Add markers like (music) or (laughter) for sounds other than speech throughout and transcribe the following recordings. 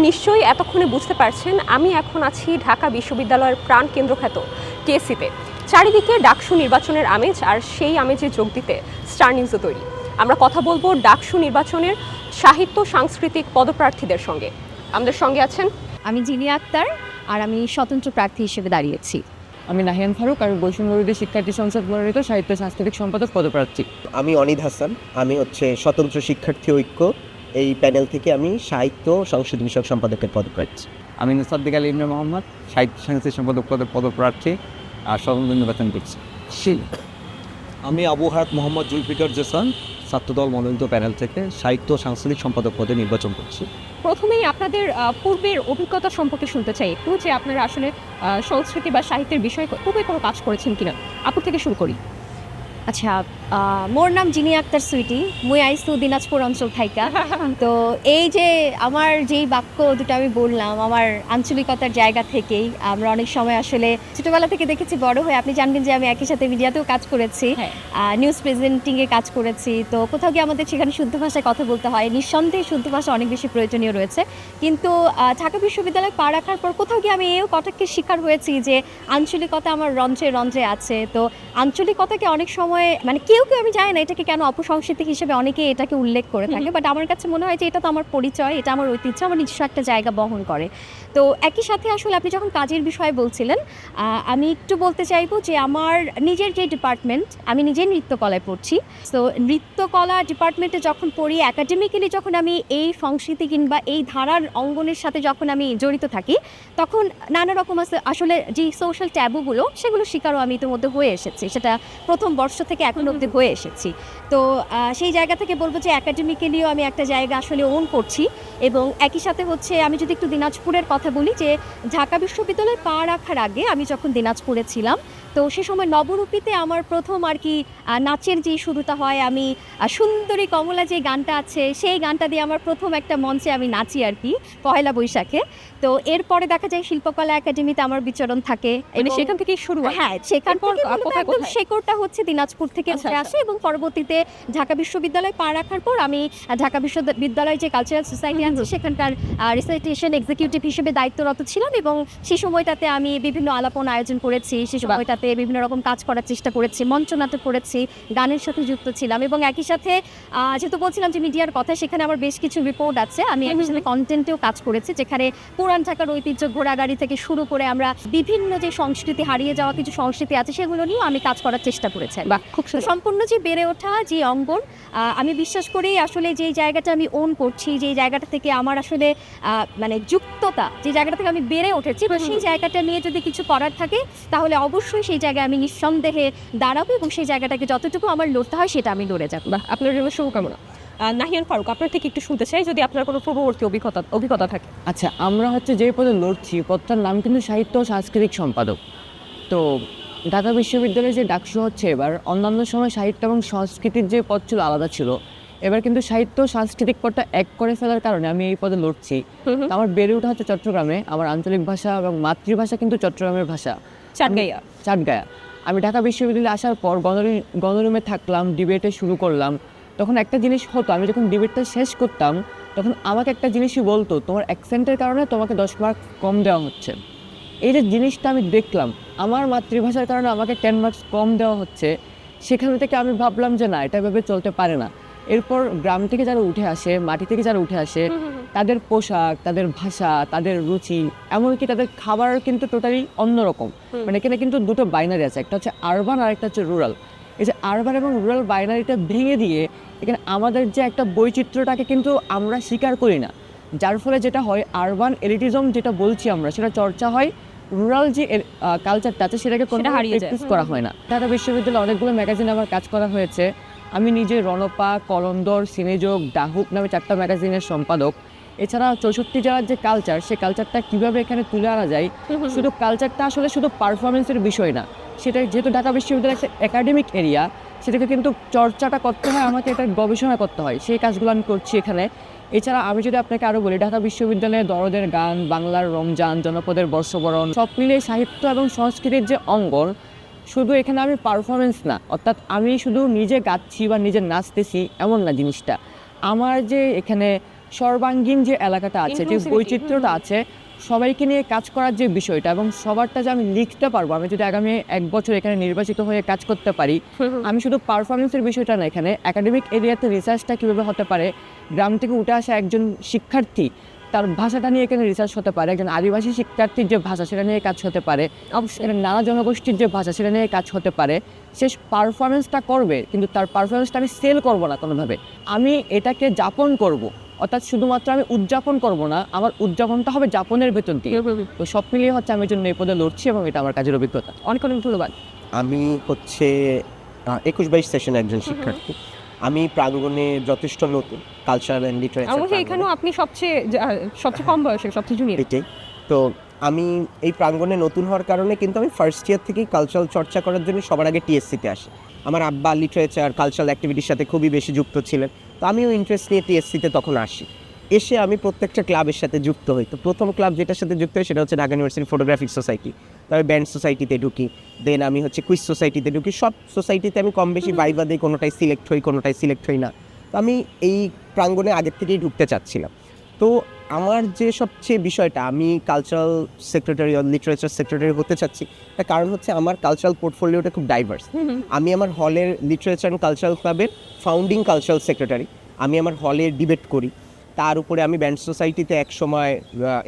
আপনারা নিশ্চয়ই এতক্ষণে বুঝতে পারছেন আমি এখন আছি ঢাকা বিশ্ববিদ্যালয়ের প্রাণ কেন্দ্রখ্যাত কেসিতে চারিদিকে ডাকসু নির্বাচনের আমেজ আর সেই আমেজে যোগ দিতে স্টার নিউজও তৈরি। আমরা কথা বলব ডাকসু নির্বাচনের সাহিত্য সাংস্কৃতিক পদপ্রার্থীদের সঙ্গে। আমাদের সঙ্গে আছেন আমি জিনি আক্তার আর আমি স্বতন্ত্র প্রার্থী হিসেবে দাঁড়িয়েছি। আমি নাহিয়ান ফারুক আমি বৈষম্যবিরোধী শিক্ষার্থী সংসদ মনোনীত সাহিত্য সাংস্কৃতিক সম্পাদক পদপ্রার্থী। আমি অনিদ হাসান আমি হচ্ছে স্বতন্ত্র শিক্ষার্থী ঐক্য। এই প্যানেল থেকে আমি সাহিত্য ও সংস্কৃতি বিষয়ক সম্পাদকের পদ পাচ্ছি আমি নসাদ্দিক আলী ইমরান মোহাম্মদ সাহিত্য সাংস্কৃতিক সম্পাদক পদের পদপ্রার্থী আর স্বতন্ত্র নির্বাচন করছি। আমি আবু হায়াত মোহাম্মদ জুলফিকার জেসান ছাত্রদল মনোনীত প্যানেল থেকে সাহিত্য সাংস্কৃতিক সম্পাদক পদে নির্বাচন করছি। প্রথমেই আপনাদের পূর্বের অভিজ্ঞতা সম্পর্কে শুনতে চাই একটু যে আপনারা আসলে সংস্কৃতি বা সাহিত্যের বিষয়ে পূর্বে কোনো কাজ করেছেন কিনা? আপুর থেকে শুরু করি। আচ্ছা মোর নাম জিনি আক্তার সুইটি মুই আইসু দিনাজপুর অঞ্চল থাইকা। (laughs) তো এই যে আমার যেই বাক্য দুটো আমি বললাম আমার আঞ্চলিকতার জায়গা থেকেই আমরা অনেক সময় আসলে ছোটবেলা থেকে দেখেছি বড় হয়ে আপনি জানবেন যে আমি একই সাথে মিডিয়াতেও কাজ করেছি হ্যাঁ। নিউজ প্রেজেন্টিংয়ে কাজ করেছি। তো কোথাও গিয়ে আমাদের সেখানে শুদ্ধ ভাষায় কথা বলতে হয় নিঃসন্দেহে শুদ্ধ ভাষা অনেক বেশি প্রয়োজনীয় রয়েছে। কিন্তু ঢাকা বিশ্ববিদ্যালয়ে পা রাখার পর কোথাও গিয়ে আমি এও কটাক্ষের শিকার হয়েছি যে আঞ্চলিকতা আমার রন্ধ্রে রন্ধ্রে আছে। তো আঞ্চলিকতাকে অনেক সময় মানে কেউ কেউ কেউ আমি জানি না এটাকে কেন অপসংস্কৃতি হিসেবে অনেকে এটাকে উল্লেখ করে থাকে বাট আমার কাছে মনে হয় যে এটা তো আমার পরিচয় এটা আমার ঐতিহ্য আমার নিজস্ব একটা জায়গা বহন করে। তো একই সাথে আসলে আপনি যখন কাজের বিষয়ে বলছিলেন আমি একটু বলতে চাইব যে আমার নিজের যে ডিপার্টমেন্ট আমি নিজে নৃত্যকলায় পড়ছি। তো নৃত্যকলা ডিপার্টমেন্টে যখন পড়ি একাডেমিক্যালি যখন আমি এই সংস্কৃতি কিংবা এই ধারার অঙ্গনের সাথে যখন আমি জড়িত থাকি তখন নানা রকম আস- আসলে যে সোশ্যাল ট্যাবুগুলো সেগুলো শিকারও আমি ইতিমধ্যে হয়ে এসেছি। সেটা প্রথম বর্ষ থেকে এখন অবধি হয়ে এসেছি। তো সেই জায়গা থেকে বলব যে অ্যাকাডেমিক্যালিও আমি একটা জায়গা আসলে ওন করছি এবং একই সাথে হচ্ছে আমি যদি একটু দিনাজপুরের কথা বলি যে ঢাকা বিশ্ববিদ্যালয়ে পা রাখার আগে আমি যখন দিনাজপুরে ছিলাম তো সে সময় নবরূপীতে আমার প্রথম আর কি নাচের যে শুরুটা হয় আমি সুন্দরী কমলা যে গানটা আছে সেই গানটা দিয়ে আমার প্রথম একটা মঞ্চে আমি নাচি আর কি পয়লা বৈশাখে। তো এরপরে দেখা যায় শিল্পকলা একাডেমিতে আমার বিচরণ থাকে। মানে সেখান থেকেই শুরু হয়? সেখান থেকে একদম শেকড়টা হচ্ছে দিনাজপুর থেকে আচ্ছা, উঠে আচ্ছা। আসে এবং পরবর্তীতে ঢাকা বিশ্ববিদ্যালয় পা রাখার পর আমি ঢাকা বিশ্ববিদ্যালয়ে যে কালচারাল সোসাইটি আছে সেখানকার রিসাইটেশন এক্সিকিউটিভ হিসেবে দায়িত্বরত ছিলাম এবং সেই সময়টাতে আমি বিভিন্ন আলাপন আয়োজন করেছি সেই সময়টাতে বিভিন্ন রকম কাজ করার চেষ্টা করেছি মঞ্চনাটক করেছি গানের সাথে যুক্ত ছিলাম এবং একই সাথে যেহেতু বলছিলাম যে মিডিয়ার কথা সেখানে আমার বেশ কিছু রিপোর্ট আছে। আমি একই সাথে কন্টেন্টেও কাজ করেছি যেখানে পুরান ঢাকার ঐতিহ্য ঘোড়াগাড়ি থেকে শুরু করে আমরা বিভিন্ন যে সংস্কৃতি হারিয়ে যাওয়া কিছু সংস্কৃতি আছে সেগুলো নিয়েও আমি কাজ করার চেষ্টা করেছি। বা খুব সম্পূর্ণ যে বেড়ে ওঠা যে অঙ্গন আহ, আমি বিশ্বাস করি আসলে যে জায়গাটা আমি ওন করছি যে জায়গাটা থেকে আমার আসলে আহ, মানে যুক্ততা যে জায়গাটা থেকে আমি বেড়ে উঠেছি সেই জায়গাটা নিয়ে যদি কিছু করার থাকে তাহলে অবশ্যই সেই জায়গায় আমি নিঃসন্দেহে দাঁড়াবো এবং সেই জায়গাটাকে যতটুকু আমার লড়তে হয় সেটা আমি লড়ে যাব। বা আপনার জন্য শুভকামনা। নাহিয়ান ফারুক আপনার থেকে একটু শুনতে চাই যদি আপনার কোনো পূর্ববর্তী অভিজ্ঞতা অভিজ্ঞতা থাকে। আচ্ছা আমরা হচ্ছে যে পদে লড়ছি পদটার নাম কিন্তু সাহিত্য ও সাংস্কৃতিক সম্পাদক। তো ঢাকা বিশ্ববিদ্যালয়ে যে ডাকসু হচ্ছে এবার অন্যান্য সময় সাহিত্য এবং সংস্কৃতির যে পদ ছিল আলাদা ছিল। এবার কিন্তু সাহিত্য ও সাংস্কৃতিক পদটা এক করে ফেলার কারণে আমি এই পদে লড়ছি। আমার বেড়ে ওঠা হচ্ছে চট্টগ্রামে। আমার আঞ্চলিক ভাষা এবং মাতৃভাষা কিন্তু চট্টগ্রামের ভাষা। চাটগাইয়া। চাটগায়া আমি ঢাকা বিশ্ববিদ্যালয়ে আসার পর গণরুম, গণরুমে থাকলাম ডিবেটে শুরু করলাম। তখন একটা জিনিস হতো, আমি যখন ডিবেটটা শেষ করতাম, তখন আমাকে একটা জিনিসই বলতো, তোমার অ্যাকসেন্টের কারণে তোমাকে দশ মার্ক কম দেওয়া হচ্ছে। এই যে জিনিসটা আমি দেখলাম, আমার মাতৃভাষার কারণে আমাকে টেন মার্কস কম দেওয়া হচ্ছে, সেখান থেকে আমি ভাবলাম যে না, এটা ভেবে চলতে পারে না। এরপর গ্রাম থেকে যারা উঠে আসে মাটি থেকে যারা উঠে আসে তাদের পোশাক তাদের ভাষা তাদের রুচি এমনকি তাদের খাবার কিন্তু টোটালি অন্যরকম। মানে এখানে কিন্তু দুটো বাইনারি আছে একটা হচ্ছে আরবান আর একটা হচ্ছে রুরাল এই যে আরবান এবং রুরাল বাইনারিটা ভেঙে দিয়ে এখানে আমাদের যে একটা বৈচিত্র্যটাকে কিন্তু আমরা স্বীকার করি না। যার ফলে যেটা হয় আরবান এলিটিজম যেটা বলছি আমরা সেটা চর্চা হয় রুরাল যে কালচারটা আছে সেটাকে কোনো হারিয়ে প্র্যাকটিস করা হয় না। ঢাকা বিশ্ববিদ্যালয়ে অনেকগুলো ম্যাগাজিনে আমার কাজ করা হয়েছে। আমি নিজে রণপা কলন্দর সিনেযোগ ডাহুক নামে চারটা ম্যাগাজিনের সম্পাদক। এছাড়া চৌষট্টি জেলার যে কালচার সে কালচারটা কীভাবে এখানে তুলে আনা যায় শুধু কালচারটা আসলে শুধু পারফরমেন্সের বিষয় না সেটা যেহেতু ঢাকা বিশ্ববিদ্যালয় একটা একাডেমিক এরিয়া সেটাকে কিন্তু চর্চাটা করতে হয় আমাকে এটা গবেষণা করতে হয় সেই কাজগুলো আমি করছি এখানে। এছাড়া আমি যদি আপনাকে আরও বলি ঢাকা বিশ্ববিদ্যালয়ে দরদের গান বাংলার রমজান জনপদের বর্ষবরণ সব মিলিয়ে সাহিত্য এবং সংস্কৃতির যে অঙ্গন শুধু এখানে আমি পারফরমেন্স না অর্থাৎ আমি শুধু নিজে গাচ্ছি বা নিজে নাচতেছি এমন না জিনিসটা। আমার যে এখানে সর্বাঙ্গীন যে এলাকাটা আছে যে বৈচিত্র্যটা আছে সবাইকে নিয়ে কাজ করার যে বিষয়টা এবং সবারটা যে আমি লিখতে পারব আমি যদি আগামী এক বছর এখানে নির্বাচিত হয়ে কাজ করতে পারি আমি শুধু পারফরমেন্সের বিষয়টা না এখানে একাডেমিক এরিয়াতে রিসার্চটা কীভাবে হতে পারে গ্রাম থেকে উঠে আসা একজন শিক্ষার্থী তার ভাষাটা নিয়ে এখানে রিসার্চ হতে পারে। একজন আদিবাসী শিক্ষার্থীর যে ভাষা সেটা নিয়ে কাজ হতে পারে। অবশ্যই নানা জনগোষ্ঠীর যে ভাষা সেটা নিয়ে কাজ হতে পারে। সে পারফরমেন্সটা করবে কিন্তু তার পারফরমেন্সটা আমি সেল করব না কোনোভাবে। আমি এটাকে যাপন করব। অর্থাৎ শুধুমাত্র আমি উদযাপন করব না আমার উদযাপনটা হবে যাপনের ভেতর দিয়ে। তো সব মিলিয়ে হচ্ছে আমি জন্য এই পদে লড়ছি এবং এটা আমার কাজের অভিজ্ঞতা। অনেক অনেক ধন্যবাদ। আমি হচ্ছে একুশ বাইশ সেশন একজন শিক্ষার্থী। আমি প্রাঙ্গণে যথেষ্ট নতুন কালচারাল অ্যান্ড মনে হয় এখানেও আপনি সবচেয়ে সবচেয়ে কম বয়সে সবচেয়ে জুনিয়র এটাই। তো আমি এই প্রাঙ্গণে নতুন হওয়ার কারণে কিন্তু আমি ফার্স্ট ইয়ার থেকেই কালচারাল চর্চা করার জন্য সবার আগে টিএসসিতে আসি। আমার আব্বা লিটারেচার কালচারাল অ্যাক্টিভিটির সাথে খুবই বেশি যুক্ত ছিলেন। তো আমিও ইন্টারেস্ট নিয়ে টিএসসিতে তখন আসি। এসে আমি প্রত্যেকটা ক্লাবের সাথে যুক্ত হই। তো প্রথম ক্লাব যেটার সাথে যুক্ত হই সেটা হচ্ছে ঢাকা ইউনিভার্সিটি ফটোগ্রাফিক সোসাইটি তবে ব্যান্ড সোসাইটিতে ঢুকি। দেন আমি হচ্ছে কুইজ সোসাইটিতে ঢুকি। সব সোসাইটিতে আমি কম বেশি ভাইবা দিই কোনোটাই সিলেক্ট হই কোনোটাই সিলেক্ট হই না। তো আমি এই প্রাঙ্গণে আগের থেকেই ঢুকতে চাচ্ছিলাম। তো আমার যে সবচেয়ে বিষয়টা আমি cultural secretary or literature secretary হতে চাচ্ছি তার কারণ হচ্ছে আমার কালচারাল পোর্টফোলিওটা খুব ডাইভার্স আমি আমার হলের লিটারেচার অ্যান্ড কালচারাল ক্লাবের ফাউন্ডিং কালচারাল সেক্রেটারি আমি আমার হলে ডিবেট করি। তার উপরে আমি ব্যান্ড সোসাইটিতে এক সময়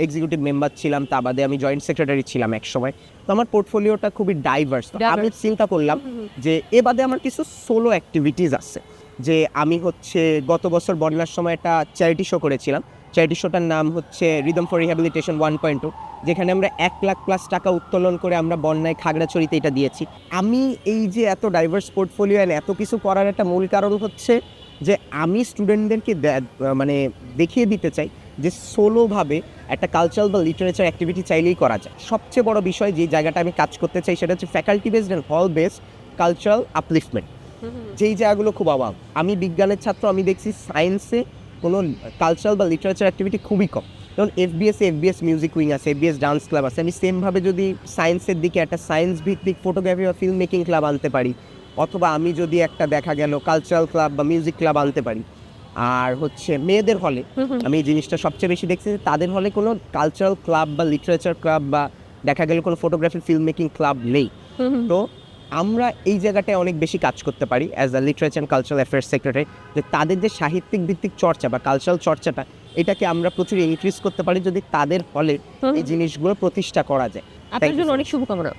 এক্সিকিউটিভ মেম্বার ছিলাম তা বাদে আমি জয়েন্ট সেক্রেটারি ছিলাম এক সময়। তো আমার পোর্টফোলিওটা খুবই ডাইভার্স আমি চিন্তা করলাম যে এ বাদে আমার কিছু সোলো অ্যাক্টিভিটিস আছে। যে আমি হচ্ছে গত বছর বন্যার সময় একটা চ্যারিটি শো করেছিলাম। চ্যারিটি শোটার নাম হচ্ছে rhythm for rehabilitation one point two যেখানে আমরা এক লাখ প্লাস টাকা উত্তোলন করে আমরা বন্যায় খাগড়াছড়িতে এটা দিয়েছি। আমি এই যে এত ডাইভার্স পোর্টফোলিও এত কিছু করার একটা মূল কারণ হচ্ছে যে আমি স্টুডেন্টদেরকে মানে দেখিয়ে দিতে চাই যে সোলোভাবে একটা কালচারাল বা লিটারেচার অ্যাক্টিভিটি চাইলেই করা যায়। সবচেয়ে বড় বিষয় যে জায়গাটা আমি কাজ করতে চাই সেটা হচ্ছে faculty based and hall based cultural upliftment যেই জায়গাগুলো খুব অভাব। আমি বিজ্ঞানের ছাত্র আমি দেখছি সায়েন্সে কোনো কালচারাল বা লিটারেচার অ্যাক্টিভিটি খুবই কম। যেমন এফবিএস এফবিএস মিউজিক উইং আছে এফবিএস ডান্স ক্লাব আছে। আমি সেমভাবে যদি সায়েন্সের দিকে একটা সায়েন্স ভিত্তিক ফটোগ্রাফি বা ফিল্ম মেকিং ক্লাব আনতে পারি অথবা আমি যদি একটা দেখা গেল কালচারাল ক্লাব বা মিউজিক ক্লাব আনতে পারি। আর হচ্ছে মেয়েদের হলে আমি এই জিনিসটা সবচেয়ে বেশি দেখছি যে তাদের হলে কোনো কালচারাল ক্লাব বা লিটারেচার ক্লাব বা দেখা গেল কোনো ফটোগ্রাফি ফিল্ম মেকিং ক্লাব নেই তো আমরা এই জায়গাটায় অনেক বেশি কাজ করতে পারি as a literature and cultural affairs secretary যে তাদের যে সাহিত্যিক ভিত্তিক চর্চা বা কালচারাল চর্চাটা এটাকে আমরা প্রচুর ইনক্রিজ করতে পারি যদি তাদের হলে এই জিনিসগুলো প্রতিষ্ঠা করা যায়। আপনার জন্য অনেক শুভকামনা।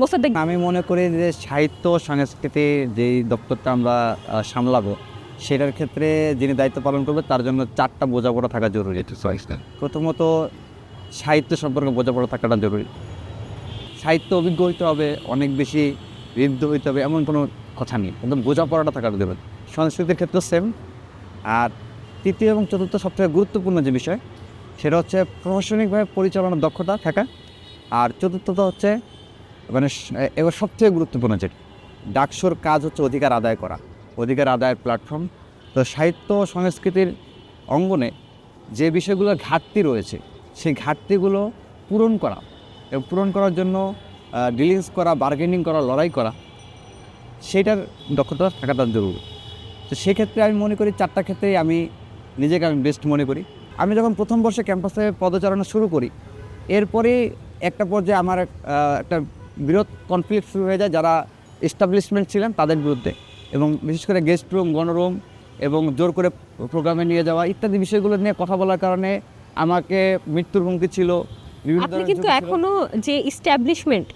মোসাদ্দেক আমি মনে করি যে সাহিত্য ও সংস্কৃতির যেই দপ্তরটা আমরা সামলাবো সেটার ক্ষেত্রে যিনি দায়িত্ব পালন করবে তার জন্য চারটা বোঝাপড়া থাকা জরুরি। প্রথমত সাহিত্য সম্পর্কে বোঝাপড়া থাকাটা জরুরি। সাহিত্য অভিজ্ঞ হইতে হবে অনেক বেশি ঋদ্ধ হইতে হবে এমন কোনো কথা নেই। একদম বোঝাপড়াটা থাকাটা জরুরি। সংস্কৃতির ক্ষেত্রে সেম আর তৃতীয় এবং চতুর্থ সবথেকে গুরুত্বপূর্ণ যে বিষয় সেটা হচ্ছে প্রশাসনিকভাবে পরিচালনার দক্ষতা থাকা। আর চতুর্থত হচ্ছে মানে এবার সবথেকে গুরুত্বপূর্ণ যেটা, ডাকসোর কাজ হচ্ছে অধিকার আদায় করা, অধিকার আদায়ের প্ল্যাটফর্ম তো সাহিত্য সংস্কৃতির অঙ্গনে যে বিষয়গুলোর ঘাটতি রয়েছে, সেই ঘাটতিগুলো পূরণ করা এবং পূরণ করার জন্য ডিলিংস করা বার্গেনিং করা, লড়াই করা সেটার দক্ষতা থাকাটা জরুরি। তো সেক্ষেত্রে আমি মনে করি চারটা ক্ষেত্রেই আমি নিজেকে আমি বেস্ট মনে করি। আমি যখন প্রথম বর্ষে ক্যাম্পাসে পদচারণা শুরু করি, এরপরে একটা পর্যায়ে আমার একটা বৃহৎ কনফ্লিক্ট শুরু হয়ে যায় যারা এস্টাবলিশমেন্ট ছিলেন তাদের বিরুদ্ধে। এবং বিশেষ করে গেস্ট রুম গণরুম এবং জোর করে প্রোগ্রামে নিয়ে যাওয়া ইত্যাদি বিষয়গুলো নিয়ে কথা বলার কারণে আমাকে মৃত্যুর হুমকি ছিল। আপনি কিন্তু এখনও যে ইস্টাবলিশমেন্ট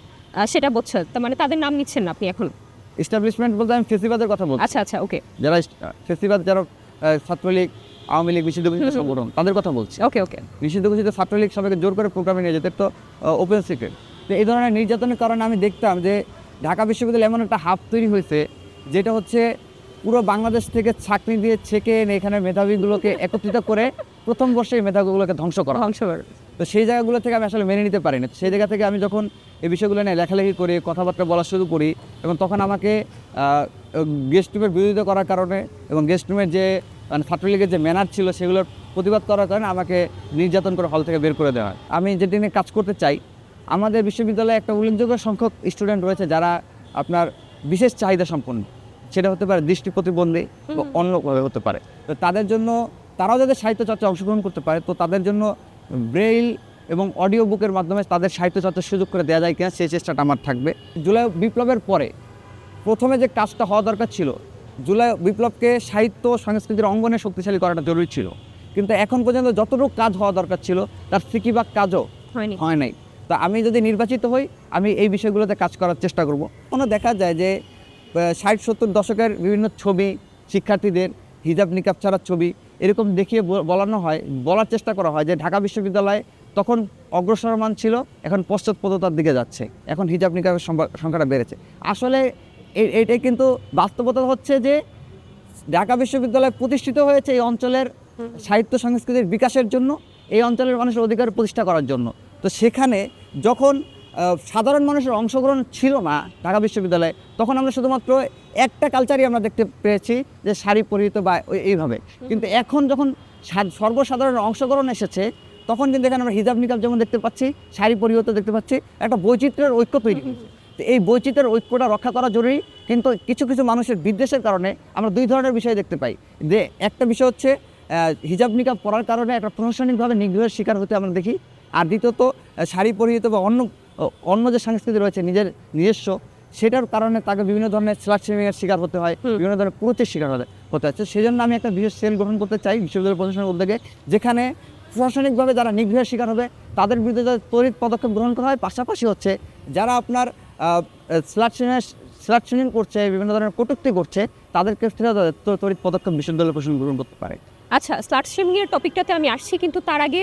সেটা বলছেন তার মানে তাদের নাম নিচ্ছেন না আপনি এখন? এস্টাবলিশমেন্ট বলতে আমি ফেসিবাদের কথা বলছি। আচ্ছা আচ্ছা ওকে। যারা ফেসিবাদ যারা ছাত্রলীগ আওয়ামী লীগ নিষিদ্ধ ঘোষিত সংগঠন তাদের কথা বলছি। ওকে ওকে। নিষিদ্ধ ঘোষিত ছাত্রলীগ সবাইকে জোর করে প্রোগ্রামে নিয়ে যেতে তো ওপেন সিক্রেট তো এই ধরনের নির্যাতনের কারণে আমি দেখতাম যে ঢাকা বিশ্ববিদ্যালয় এমন একটা হাব তৈরি হয়েছে যেটা হচ্ছে পুরো বাংলাদেশ থেকে ছাকনি দিয়ে ছেঁকে এনে এখানে মেধাবীগুলোকে একত্রিত করে প্রথম বর্ষে এই মেধাগুলোকে ধ্বংস করা হয়। ধ্বংসবার তো সেই জায়গাগুলো থেকে আমি আসলে মেনে নিতে পারি না সেই জায়গা থেকে আমি যখন এই বিষয়গুলো নিয়ে লেখালেখি করি কথাবার্তা বলা শুরু করি এবং তখন আমাকে গেস্ট রুমের বিরোধিতা করার কারণে এবং গেস্ট রুমের যে মানে ছাত্রলীগের যে ম্যানার ছিল সেগুলোর প্রতিবাদ করার কারণে আমাকে নির্যাতন করে হল থেকে বের করে দেওয়া হয়। আমি যেটি নিয়ে কাজ করতে চাই আমাদের বিশ্ববিদ্যালয়ে একটা উল্লেখযোগ্য সংখ্যক স্টুডেন্ট রয়েছে যারা আপনার বিশেষ চাহিদা সম্পন্ন। সেটা হতে পারে দৃষ্টি প্রতিবন্ধী বা অন্যভাবে হতে পারে। তো তাদের জন্য তারাও যাদের সাহিত্য চর্চা অংশগ্রহণ করতে পারে তো তাদের জন্য ব্রেইল এবং অডিও বুকের মাধ্যমে তাদের সাহিত্য চর্চার সুযোগ করে দেওয়া যায় কিনা সেই চেষ্টাটা আমার থাকবে। জুলাই বিপ্লবের পরে প্রথমে যে কাজটা হওয়া দরকার ছিল জুলাই বিপ্লবকে সাহিত্য সংস্কৃতির অঙ্গনে শক্তিশালী করাটা জরুরি ছিল। কিন্তু এখন পর্যন্ত যতটুকু কাজ হওয়া দরকার ছিল তার সিকিবাগ কাজও হয়নি। হয় নাই। তা আমি যদি নির্বাচিত হই, আমি এই বিষয়গুলোতে কাজ করার চেষ্টা করব। কোনো দেখা যায় যে ষাট, সত্তর দশকের বিভিন্ন ছবি, শিক্ষার্থীদের হিজাব নিকাব ছাড়ার ছবি, এরকম দেখিয়ে বলানো হয়, বলার চেষ্টা করা হয় যে, ঢাকা বিশ্ববিদ্যালয়ে তখন অগ্রসরমান ছিল, এখন পশ্চাৎপদতার দিকে যাচ্ছে। এখন হিজাব নিকাবের সংখ্যা- সংখ্যাটা বেড়েছে। আসলে এটাই কিন্তু বাস্তবতা হচ্ছে যে, ঢাকা বিশ্ববিদ্যালয় প্রতিষ্ঠিত হয়েছে এই অঞ্চলের সাহিত্য সংস্কৃতির বিকাশের জন্য, এই অঞ্চলের মানুষের অধিকার প্রতিষ্ঠা করার জন্য। তো সেখানে যখন সাধারণ মানুষের অংশগ্রহণ ছিল না ঢাকা বিশ্ববিদ্যালয়ে তখন আমরা শুধুমাত্র একটা কালচারই আমরা দেখতে পেয়েছি যে শাড়ি পরিহিত বা এইভাবে। কিন্তু এখন যখন সর্বসাধারণ অংশগ্রহণ এসেছে তখন কিন্তু এখানে আমরা হিজাব নিকাব যেমন দেখতে পাচ্ছি শাড়ি পরিহিত দেখতে পাচ্ছি একটা বৈচিত্র্যের ঐক্য তৈরি হয়েছে। তো এই বৈচিত্র্যের ঐক্যটা রক্ষা করা জরুরি কিন্তু কিছু কিছু মানুষের বিদ্বেষের কারণে আমরা দুই ধরনের বিষয় দেখতে পাই। যে একটা বিষয় হচ্ছে হিজাব নিকাব পড়ার কারণে একটা প্রশাসনিকভাবে নিগ্রহের শিকার হতে আমরা দেখি আর দ্বিতীয়ত শাড়ি পরিহিত বা অন্য অন্য যে সংস্কৃতি রয়েছে নিজের নিজস্ব সেটার কারণে তাকে বিভিন্ন ধরনের স্লাট এর শিকার হতে হয় বিভিন্ন ধরনের ক্রুচের শিকার হতে হতে হচ্ছে। সেই জন্য আমি একটা বিশেষ সেল গঠন করতে চাই বিশ্ববিদ্যালয় প্রশাসনের উদ্যোগে যেখানে প্রশাসনিকভাবে যারা নিগ্রহের শিকার হবে তাদের বিরুদ্ধে যাতে তড়িৎ পদক্ষেপ গ্রহণ করা হয়। পাশাপাশি হচ্ছে যারা আপনার স্লাট স্লাট করছে বিভিন্ন ধরনের কটুক্তি করছে তাদের ক্ষেত্রে ত- তড়িৎ পদক্ষেপ বিশ্ববিদ্যালয় প্রশাসন গ্রহণ করতে পারে। আচ্ছা স্লাট শেমিং এর টপিকটাতে আমি আসছি, কিন্তু তার আগে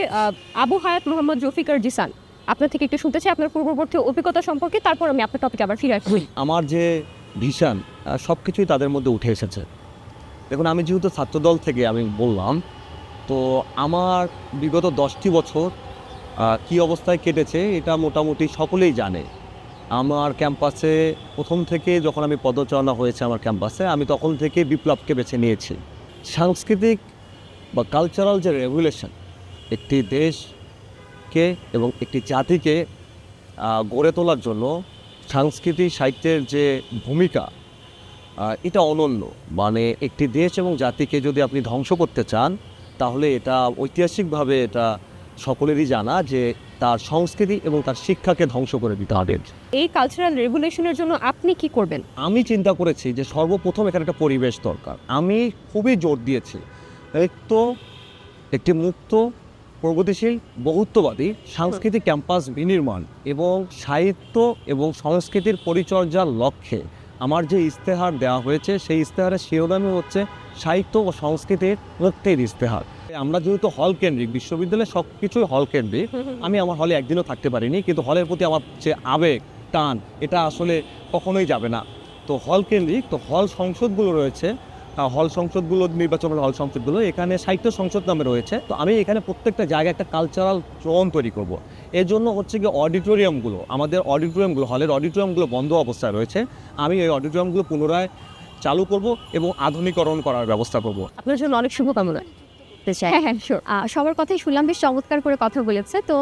আবু হায়াত মোহাম্মদ রফিকার জিসান, আপনার থেকে একটু শুনতে চাই, আপনার পূর্ববর্তী অভিজ্ঞতা সম্পর্কে, তারপর আমি আপনার টপিকে আবার ফিরে আসব আমার যে ভিশন সব কিছুই তাদের মধ্যে উঠে এসেছে। দেখুন, আমি যেহেতু ছাত্রদল থেকে আমি বললাম, তো আমার বিগত দশটি বছর কি অবস্থায় কেটেছে, এটা মোটামুটি সকলেই জানে। আমার ক্যাম্পাসে প্রথম থেকে যখন আমি পদচারণা হয়েছে আমার ক্যাম্পাসে আমি তখন থেকে বিপ্লবকে বেছে নিয়েছি। সাংস্কৃতিক বা কালচারাল যে রেগুলেশন একটি দেশকে এবং একটি জাতিকে গড়ে তোলার জন্য সংস্কৃতি সাহিত্যের যে ভূমিকা এটা অনন্য। মানে একটি দেশ এবং জাতিকে যদি আপনি ধ্বংস করতে চান তাহলে এটা ঐতিহাসিকভাবে এটা সকলেরই জানা যে তার সংস্কৃতি এবং তার শিক্ষাকে ধ্বংস করে দিতে হবে। এই কালচারাল রেগুলেশনের জন্য আপনি কি করবেন? আমি চিন্তা করেছি যে সর্বপ্রথম এখানে একটা পরিবেশ দরকার। আমি খুবই জোর দিয়েছি তো একটি মুক্ত, প্রগতিশীল, বহুত্ববাদী সাংস্কৃতিক ক্যাম্পাস বিনির্মাণ এবং সাহিত্য এবং সংস্কৃতির পরিচর্যার লক্ষ্যে আমার যে ইস্তেহার দেওয়া হয়েছে, সেই ইস্তেহারের শিরোনামই হচ্ছে সাহিত্য ও সংস্কৃতির মুক্তির ইস্তেহার আমরা যেহেতু হল কেন্দ্রিক, বিশ্ববিদ্যালয়ে সব কিছুই হল কেন্দ্রিক, আমি আমার হলে একদিনও থাকতে পারিনি, কিন্তু হলের প্রতি আমার যে আবেগ, টান, এটা আসলে কখনোই যাবে না। তো হল কেন্দ্রিক, তো হল সংসদগুলো রয়েছে হল সংসদগুলো, নির্বাচন হল সংসদগুলো, এখানে সাহিত্য সংসদ নামে রয়েছে। তো আমি এখানে প্রত্যেকটা জায়গায় একটা কালচারাল জোন তৈরি করব। এর জন্য হচ্ছে কি অডিটোরিয়ামগুলো আমাদের অডিটোরিয়ামগুলো হলের অডিটোরিয়ামগুলো বন্ধ অবস্থায় রয়েছে। আমি এই অডিটোরিয়ামগুলো পুনরায় চালু করব এবং আধুনিকরণ করার ব্যবস্থা করব। আপনার জন্য অনেক শুভকামনা। করতে চাই। হ্যাঁ হ্যাঁ শিওর সবার কথাই শুনলাম বেশ চমৎকার করে কথা বলেছে। তো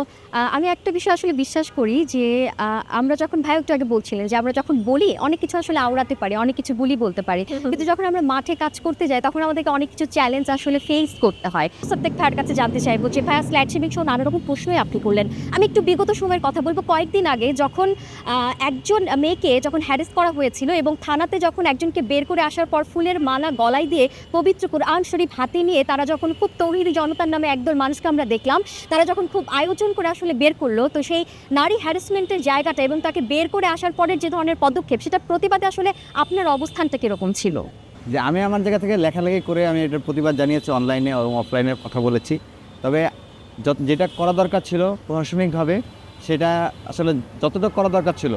আমি একটা বিষয় আসলে বিশ্বাস করি যে আহ, আমরা যখন ভাই একটু আগে বলছিলেন যে আমরা যখন বলি অনেক কিছু আসলে আওড়াতে পারি অনেক কিছু বলি বলতে পারি। কিন্তু যখন আমরা মাঠে কাজ করতে যাই তখন আমাদেরকে অনেক কিছু চ্যালেঞ্জ আসলে ফেস করতে হয়। প্রত্যেক ভাইয়ের কাছে জানতে চাইব যে ভাইয়া স্ল্যাট শেমিং সহ নানা রকম প্রশ্নই আপনি করলেন। আমি একটু বিগত সময়ের কথা বলব। কয়েকদিন আগে যখন আহ, একজন মেয়েকে যখন হ্যারেস করা হয়েছিল এবং থানাতে যখন একজনকে বের করে আসার পর ফুলের মালা গলায় দিয়ে পবিত্র কোরআন শরীফ হাতে নিয়ে তারা যখন খুব তৌহিদি জনতার নামে একদল মানুষকে আমরা দেখলাম। তারা যখন খুব আয়োজন করে আসলে বের করল, তো সেই নারী হ্যারাসমেন্টের জায়গাটা এবং তাকে বের করে আসার পরের যে ধরনের পদক্ষেপ সেটা প্রতিবাদে আসলে আপনার অবস্থানটা কীরকম ছিল? যে আমি আমার জায়গা থেকে লেখালেখি করে আমি এটার প্রতিবাদ জানিয়েছি অনলাইনে এবং অফলাইনে কথা বলেছি। তবে যেটা করা দরকার ছিল প্রশাসনিকভাবে, সেটা আসলে যতটা করা দরকার ছিল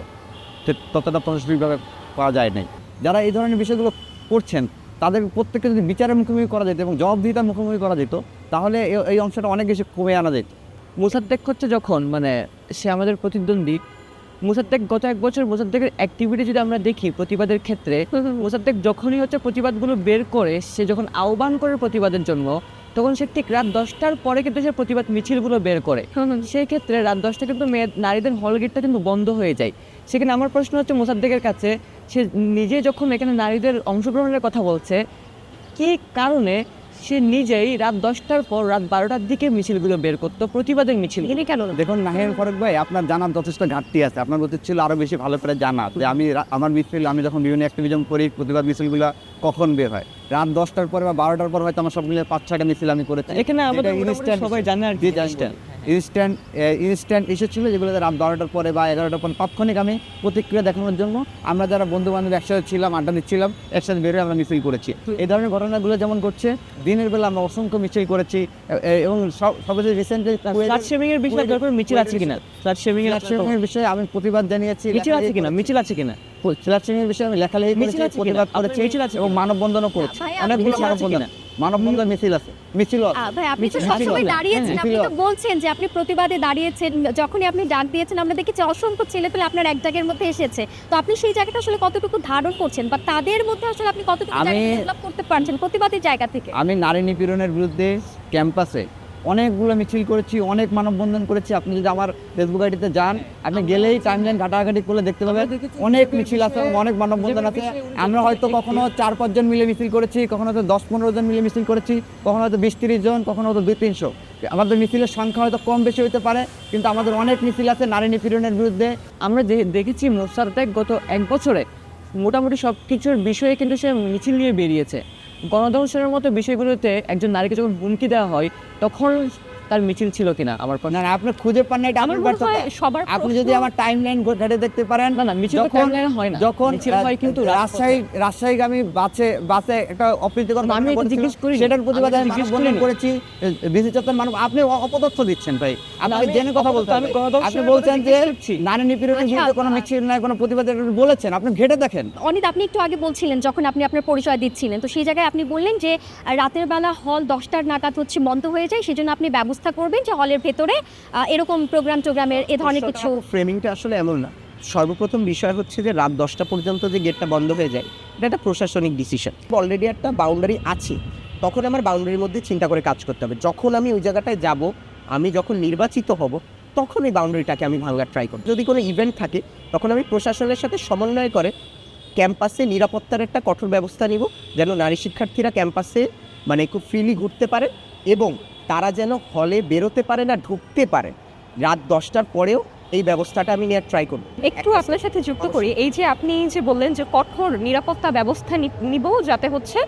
ততটা প্রশাসনিকভাবে করা যায় নাই। যারা এই ধরনের বিষয়গুলো করছেন তাদের প্রত্যেককে যদি বিচারের মুখোমুখি করা যেত এবং জবাবদিহিতার মুখোমুখি করা যেত তাহলে এই অংশটা অনেক বেশি কমে আনা যেত। মোসাদ্দেক হচ্ছে যখন মানে সে আমাদের প্রতিদ্বন্দ্বী মোসাদ্দেক গত এক বছর মোসাদ্দেকের অ্যাক্টিভিটি যদি আমরা দেখি প্রতিবাদের ক্ষেত্রে (laughs) মোসাদ্দেক যখনই হচ্ছে প্রতিবাদগুলো বের করে সে যখন আহ্বান করে প্রতিবাদের জন্য তখন সে ঠিক রাত দশটার পরে কিন্তু সে প্রতিবাদ মিছিলগুলো বের করে। (laughs) সেই ক্ষেত্রে রাত দশটা কিন্তু মেয়ে নারীদের হল গেটটা কিন্তু বন্ধ হয়ে যায়। সেখানে আমার প্রশ্ন হচ্ছে মোসাদ্দেকের কাছে সে নিজে যখন এখানে নারীদের অংশগ্রহণের কথা বলছে কি কারণে সে নিজেই রাত দশটার পর রাত বারোটার দিকে মিছিলগুলো বের করতো প্রতিবাদের মিছিল এখানে কেন? দেখুন নাহিয়ান ফারুক ভাই আপনার জানার যথেষ্ট ঘাটতি আছে। আপনার উচিত ছিল আরও বেশি ভালো করে জানা যে আমি আমার মিছিল আমি যখন বিভিন্ন অ্যাক্টিভিজম করি প্রতিবাদ মিছিলগুলো কখন বের হয়? রাত দশটার পরে বা বারোটার পর হয়তো আমার সব মিলে পাঁচ ছটা মিছিল আমি করেছি। এখানে আমাদের সবাই জানে আর কি ইনস্ট্যান্ট ইনস্ট্যান্ট ইস্যু ছিল যেগুলো রাত বারোটার পরে বা এগারোটার পর তাৎক্ষণিক আমি প্রতিক্রিয়া দেখানোর জন্য আমরা যারা বন্ধু বান্ধব একসাথে ছিলাম আড্ডা দিচ্ছিলাম একসাথে বেরোয় আমরা মিছিল করেছি। এই ধরনের ঘটনাগুলো যেমন ঘটছে দিনের বেলা আমরা অসংখ্য মিছিল করেছি এবং সব সবচেয়ে রিসেন্টলি এর বিষয়ে মিছিল আছে কিনা? শেমিং এর বিষয়ে আমি প্রতিবাদ জানিয়েছি মিছিল আছে কিনা? মিছিল আছে কিনা? ফ্ল্যাট এর বিষয়ে আমি লেখালেখি করেছি? প্রতিবাদ করেছি এবং মানববন্ধনও করেছি। অনেক মানববন্ধন মানববন্ধন মিছিল আছে। মিছিল ভাই আপনি তো সবসময় দাঁড়িয়েছেন হ্যাঁ, আপনি তো বলছেন যে আপনি প্রতিবাদে দাঁড়িয়েছেন যখনই আপনি ডাক দিয়েছেন আমরা দেখেছি অসংখ্য ছেলেপেলে আপনার এক জায়গার মধ্যে এসেছে। তো আপনি সেই জায়গাটা আসলে কতটুকু ধারণ করছেন বা তাদের মধ্যে আসলে আপনি কতটুকু করতে পারছেন প্রতিবাদের জায়গা থেকে? আমি নারী নিপীড়নের বিরুদ্ধে ক্যাম্পাসে অনেকগুলো মিছিল করেছি অনেক মানববন্ধন করেছি। আপনি যদি আমার ফেসবুক আইডিতে যান আপনি গেলেই টাইমলাইন ঘাটাঘাটি করলে দেখতে পাবেন। অনেক মিছিল আছে অনেক মানববন্ধন আছে। আমরা হয়তো কখনো চার পাঁচজন মিলে মিছিল করেছি কখনো হয়তো দশ পনেরো জন মিলে মিছিল করেছি কখনো হয়তো বিশ তিরিশ জন কখনো হয়তো দুই তিনশো আমাদের মিছিলের সংখ্যা হয়তো কম বেশি হতে পারে কিন্তু আমাদের অনেক মিছিল আছে নারী নিপীড়নের বিরুদ্ধে। আমরা যে দেখেছি মোসার গত এক বছরে মোটামুটি সব কিছুর বিষয়ে কিন্তু সে মিছিল নিয়ে বেরিয়েছে। গণধর্ষণের মতো বিষয়গুলোতে একজন নারীকে যখন হুমকি দেওয়া হয় তখন তার মিছিল ছিল কিনা আমার না না আপনি খুঁজে পান না এটা আমার। সবার আপনি যদি আমার টাইম লাইন ঘাটে দেখতে পারেন না না মিছিল তো যখন হয় না যখন মিছিল হয় কিন্তু রাজশাহী রাজশাহী আমি বাসে বাসে একটা অপ্রীতিকর আমি জিজ্ঞেস করিনি। সেটার প্রতিবাদে আমি জিজ্ঞেস মানববন্ধন করেছি বিসি চত্বর মানব আপনি অপতথ্য দিচ্ছেন ভাই আপনি জেনে কথা বলতে আমি আপনি বলছেন যে। নারী নিপীড়নের আচ্ছা, বিরুদ্ধে কোনো। মিছিল নাই কোনো প্রতিবাদের বলেছেন আপনি ঘেটে দেখেন অনিত আপনি একটু আগে বলছিলেন যখন আপনি আপনার পরিচয় দিচ্ছিলেন তো সেই জায়গায় আপনি বললেন যে রাতের বেলা হল দশটার নাগাদ হচ্ছে বন্ধ হয়ে যায় সেজন্য আপনি ব্যবস্থা করবেন যে হলের ভেতরে এরকম প্রোগ্রাম টোগ্রামের এ ধরনের কিছু ফ্রেমিংটা আসলে এমন না। সর্বপ্রথম বিষয় হচ্ছে যে রাত দশটা পর্যন্ত যে গেটটা বন্ধ হয়ে যায় এটা একটা প্রশাসনিক ডিসিশন অলরেডি একটা বাউন্ডারি আছে তখন আমার বাউন্ডারির মধ্যে চিন্তা করে কাজ করতে হবে। যখন আমি ওই জায়গাটায় যাব আমি যখন নির্বাচিত হব তখন এই বাউন্ডারিটাকে আমি ভাঙার ট্রাই করব। যদি কোনো ইভেন্ট থাকে তখন আমি প্রশাসনের সাথে সমন্বয় করে ক্যাম্পাসে নিরাপত্তার একটা কঠোর ব্যবস্থা নিব যেন নারী শিক্ষার্থীরা ক্যাম্পাসে মানে খুব ফ্রিলি ঘুরতে পারে এবং তারা যেন হলে বেরোতে পারে না ঢুকতে পারে। রাত দশটার পরেও এই ব্যবস্থাটা আমি নেওয়ার ট্রাই করব। একটু আপনার সাথে যুক্ত করি। এই যে আপনি যে বললেন যে কঠোর নিরাপত্তা ব্যবস্থা নিব যাতে হচ্ছে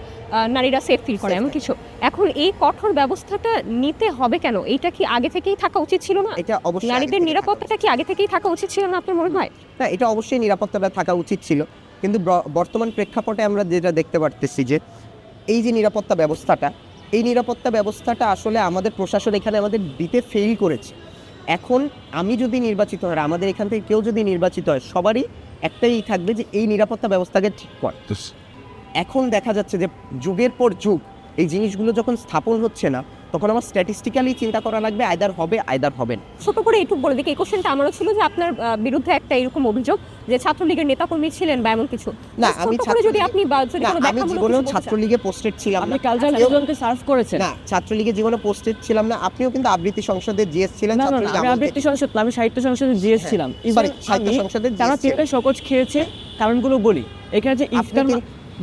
নারীরা সেফ ফিল করে এমন কিছু। এখন এই কঠোর ব্যবস্থাটা নিতে হবে কেন? এইটা কি আগে থেকেই থাকা উচিত ছিল না? এটা অবশ্যই নারীদের নিরাপত্তাটা কি আগে থেকেই থাকা উচিত ছিল না আপনার মনে হয়? না এটা অবশ্যই নিরাপত্তাটা থাকা উচিত ছিল। কিন্তু বর্তমান প্রেক্ষাপটে আমরা যেটা দেখতে পারতেছি যে এই যে নিরাপত্তা ব্যবস্থাটা এই নিরাপত্তা ব্যবস্থাটা আসলে আমাদের প্রশাসন এখানে আমাদের দিতে ফেল করেছে। এখন আমি যদি নির্বাচিত হয় আমাদের এখান থেকে কেউ যদি নির্বাচিত হয় সবারই একটাই থাকবে যে এই নিরাপত্তা ব্যবস্থাকে ঠিক কর। এখন দেখা যাচ্ছে যে যুগের পর যুগ এই জিনিসগুলো যখন স্থাপন হচ্ছে না তখন আমার স্ট্যাটিস্টিক্যালি চিন্তা করা লাগবে আয়দার হবে আয়দার হবে না। ছোট করে একটু বলে দেখি এই কোশ্চেনটা আমারও ছিল যে আপনার বিরুদ্ধে একটা এরকম অভিযোগ যে ছাত্রলীগের নেতাকর্মী ছিলেন বা এমন কিছু। না, আমি যদি আপনি আমি জীবনেও ছাত্রলীগে পোস্টেড ছিলাম আপনি না। কালচার আন্দোলনকে সার্ভ করেছেন। না ছাত্রলীগে জীবনে পোস্টেড ছিলাম না। আপনিও কিন্তু আবৃত্তি সংসদের জিএস ছিলেন না আমি আবৃত্তি সংসদ না, আমি সাহিত্য সংসদে জিএস হ্যাঁ, ছিলাম। সাহিত্য সংসদের GS ছিলেন। সকোচ খেয়েছে কারণগুলো বলি। এখানে যে ইফতার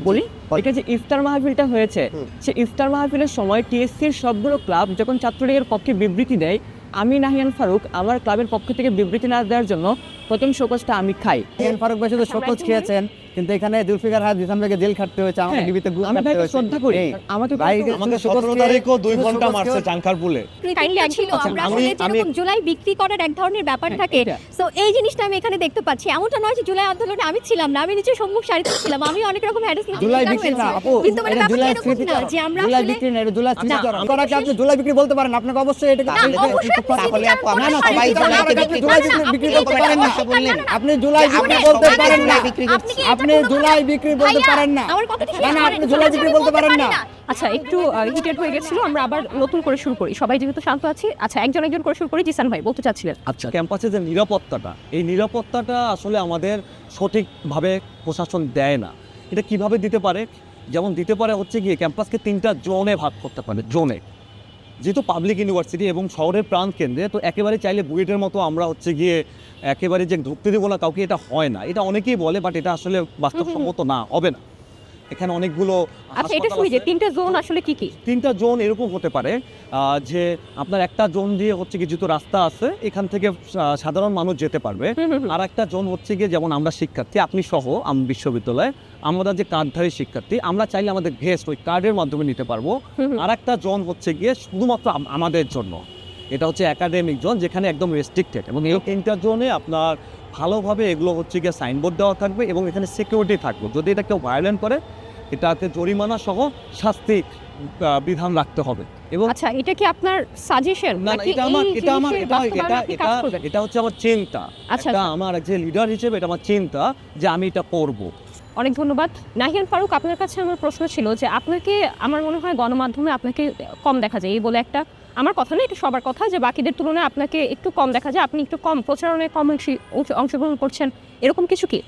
বলি? এটা যে ইফতার মাহফিলটা হয়েছে। সে ইফতার মাহফিলের সময় টিএসসির সবগুলো ক্লাব যখন ছাত্রলীগের পক্ষে বিবৃতি দেয় আমি নাহিয়ান ফারুক আমার ক্লাবের পক্ষ থেকে বিবৃতি না দেওয়ার জন্য প্রথম শোকজটা আমি খাই। নাহিয়ান ফারুক ভাই শুধু শোকজ খেয়েছেন। কিন্তু এখানে জুলফিকার হাত দিসাম ভাইকে জেল খাটতে হয়েছে আমাকে হ্যাঁ, ডিবিতে আমি ভাইকে শ্রদ্ধা করি। আমাকে ভাই কিন্তু- আমাকে শুধু শোকজ সতেরো খেয়ে- তারিখও দুই শুধু ঘণ্টা মারছে খেয়ে- চাঙ্কার পুলে ছিল আচ্ছা, আমরা আমি- আসলে আমি- যেরকম জুলাই বিক্রি করার এক ধরনের ব্যাপার হ্যাঁ, থাকে। তো এই জিনিসটা আমি এখানে দেখতে পাচ্ছি। এমনটা নয় যে জুলাই আন্দোলনে আমি ছিলাম না আমি নিচে সম্মুখ সারিতে ছিলাম। আমি অনেক রকম হ্যারাসমেন্ট জুলাই বিক্রি না আপু কিন্তু মানে এটা জুলাই স্মৃতিচারণ। না যে আমরা জুলাই বিক্রি না এটা জুলাই স্মৃতিচারণ আমি করা। কি আপনি জুলাই বিক্রি বলতে পারেন? আপনাকে অবশ্যই এটা তাহলে অবশ্যই আপনি তাহলে আপু আমরা করেন, সবাই। বিক্রি জুলাই বিক্রি করতে পারেন না। আপনি জুলাই বিক্রি বলতে পারেন না। বিক্রি আপনি কি এটা আপনি জুলাই বিক্রি বলতে পারেন না। আমার না। আপনি জুলাই বিক্রি বলতে পারেন না। আচ্ছা একটু হিটেড হয়ে গেছিল আমরা আবার নতুন করে শুরু করি। সবাই যেহেতু শান্ত আছি আচ্ছা একজন একজন করে শুরু করি। জিসান ভাই বলতে চাচ্ছিলেন। আচ্ছা ক্যাম্পাসে যে নিরাপত্তাটা এই নিরাপত্তাটা আসলে আমাদের সঠিকভাবে প্রশাসন দেয় না। এটা কীভাবে দিতে পারে? যেমন দিতে পারে হচ্ছে গিয়ে ক্যাম্পাসকে তিনটা জোনে ভাগ করতে পারে জোনে যেহেতু পাবলিক ইউনিভার্সিটি এবং শহরের প্রাণকেন্দ্রে তো একেবারে চাইলে বুয়েটের মতো আমরা হচ্ছে গিয়ে একেবারে যে ঢুকতে দেবো না কাউকে এটা হয় না। এটা অনেকেই বলে বাট এটা আসলে বাস্তবসম্মত না হবে না। এখানে অনেকগুলো আচ্ছা এটা শুনি যে তিনটা জোন আসলে কি কি? তিনটা জোন এরকম হতে পারে যে আপনার একটা জোন দিয়ে হচ্ছে কি যেহেতু রাস্তা আছে এখান থেকে সাধারণ মানুষ যেতে পারবে। আর একটা জোন হচ্ছে গিয়ে যেমন আমরা শিক্ষার্থী আপনি সহ আম বিশ্ববিদ্যালয়ে আমরা যে কার্ডধারী শিক্ষার্থী আমরা চাইলে আমাদের ভেস্ট ওই কার্ডের মাধ্যমে নিতে পারব। আর একটা জোন হচ্ছে গিয়ে শুধুমাত্র আমাদের জন্য। এটা হচ্ছে একাডেমিক জোন যেখানে একদম রেস্ট্রিক্টেড এবং এই তিনটা জোনে আপনার ভালোভাবে এগুলো হচ্ছে গিয়ে সাইনবোর্ড দেওয়া থাকবে এবং এখানে সিকিউরিটি থাকবে। যদি এটা কেউ ভায়োলেন্ট করে এটাতে জরিমানা সহ শাস্তি বিধান রাখতে হবে। এবং আচ্ছা এটা কি আপনার সাজেশন না এটা আমার এটা আমার এটা এটা এটা এটা হচ্ছে আমার চিন্তা। আচ্ছা, এটা আচ্ছা। আমার যে লিডার হিসেবে এটা আমার চিন্তা যে আমি এটা করব। অনেক ধন্যবাদ। নাহিয়ান ফারুক আপনার কাছে আমার প্রশ্ন ছিল যে আপনাকে আমার মনে হয় গণমাধ্যমে আপনাকে কম দেখা যায়। এই বলে একটা আমার কথা না এটা সবার কথা যে বাকিদের তুলনায় আপনাকে একটু কম দেখা যায়। আপনি একটু কম প্রচারণায় কম অংশগ্রহণ করছেন। এরকম কিছু কি?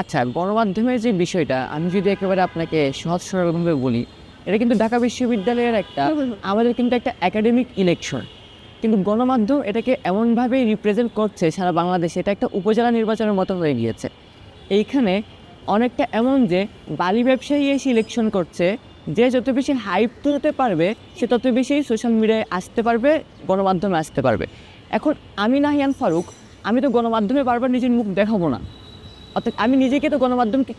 আচ্ছা গণমাধ্যমের যে বিষয়টা আমি যদি একেবারে আপনাকে সহজ সরলভাবে বলি এটা কিন্তু ঢাকা বিশ্ববিদ্যালয়ের একটা আমাদের কিন্তু একটা একাডেমিক ইলেকশন কিন্তু গণমাধ্যম এটাকে এমনভাবে রিপ্রেজেন্ট করছে সারা বাংলাদেশে এটা একটা উপজেলা নির্বাচনের মতো হয়ে গিয়েছে। এইখানে অনেকটা এমন যে বালি ব্যবসায়ী এসে ইলেকশন করছে যে যত বেশি হাইপ তুলতে পারবে সে তত বেশি সোশ্যাল মিডিয়ায় আসতে পারবে গণমাধ্যমে আসতে পারবে। এখন আমি নাহিয়ান ফারুক আমি তো গণমাধ্যমে বারবার নিজের মুখ দেখাবো না। অর্থাৎ আমি নিজেকে তো গণমাধ্যমকে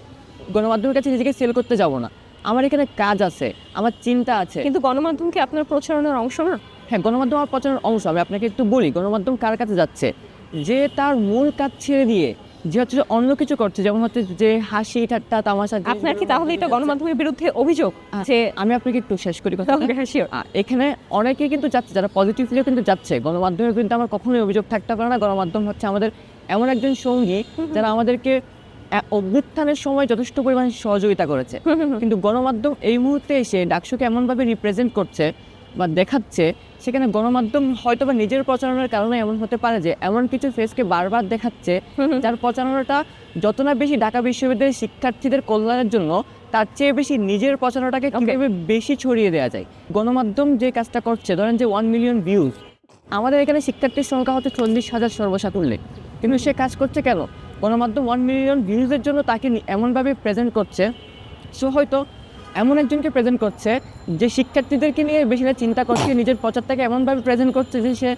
গণমাধ্যমের কাছে নিজেকে সেল করতে যাব না। আমার এখানে কাজ আছে আমার চিন্তা আছে। কিন্তু গণমাধ্যম কি আপনার প্রচারণার অংশ না? হ্যাঁ গণমাধ্যম আমার প্রচারের অংশ। আমি আপনাকে একটু বলি গণমাধ্যম কার কাছে যাচ্ছে? যে তার মূল কাজ ছেড়ে দিয়ে যে হচ্ছে অন্য কিছু করছে যেমন হচ্ছে যে হাসি ঠাট্টা তামাশা আপনার কি তাহলে এটা গণমাধ্যমের বিরুদ্ধে অভিযোগ? যে আমি আপনাকে একটু শেষ করি কথা sure. এখানে অনেকেই কিন্তু যাচ্ছে যারা পজিটিভলিও কিন্তু যাচ্ছে। গণমাধ্যমের কিন্তু আমার কখনোই অভিযোগ থাকতে পারে না। গণমাধ্যম হচ্ছে আমাদের এমন একজন সঙ্গী যারা আমাদেরকে অভ্যুত্থানের সময় যথেষ্ট পরিমাণে সহযোগিতা করেছে। কিন্তু গণমাধ্যম এই মুহূর্তে এসে ডাকসুকে এমনভাবে রিপ্রেজেন্ট করছে বা দেখাচ্ছে সেখানে গণমাধ্যম হয়তো বা নিজের প্রচারণার কারণে এমন হতে পারে যে এমন কিছু ফেসকে বারবার দেখাচ্ছে যার প্রচারণাটা যত না বেশি ঢাকা বিশ্ববিদ্যালয়ের শিক্ষার্থীদের কল্যাণের জন্য তার চেয়ে বেশি নিজের প্রচারণাটাকে কীভাবে বেশি ছড়িয়ে দেওয়া যায়? গণমাধ্যম যে কাজটা করছে ধরেন যে ওয়ান মিলিয়ন ভিউজ আমাদের এখানে শিক্ষার্থীর সংখ্যা হচ্ছে চল্লিশ হাজার সর্বসাকুল্যে কিন্তু সে কাজ করছে কেন? গণমাধ্যম ওয়ান মিলিয়ন ভিউজের জন্য তাকে এমনভাবে প্রেজেন্ট করছে সো হয়তো এমন একজনকে প্রেজেন্ট করছে যে শিক্ষার্থীদেরকে নিয়ে বেশিটা চিন্তা করছে নিজের প্রচারটাকে এমনভাবে প্রেজেন্ট করছে যে সে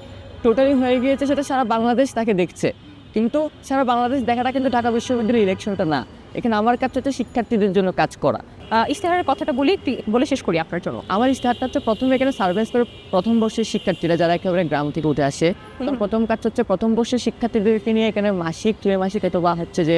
টোটালি হয়ে গিয়েছে সেটা সারা বাংলাদেশ তাকে দেখছে। কিন্তু সারা বাংলাদেশ দেখাটা কিন্তু ঢাকা বিশ্ববিদ্যালয়ের ইলেকশনটা না। এখানে আমার কাজ হচ্ছে শিক্ষার্থীদের জন্য কাজ করা। ইশতেহারের কথাটা বলি বলে শেষ করি আপনার জন্য। আমার স্টার্টটা হচ্ছে প্রথমে এখানে সার্ভেস করে প্রথম বর্ষের শিক্ষার্থীরা যারা একেবারে গ্রাম থেকে উঠে আসে প্রথম কাজ হচ্ছে প্রথম বর্ষের শিক্ষার্থীদেরকে নিয়ে এখানে মাসিক ত্রৈমাসিক হয়তো বা হচ্ছে যে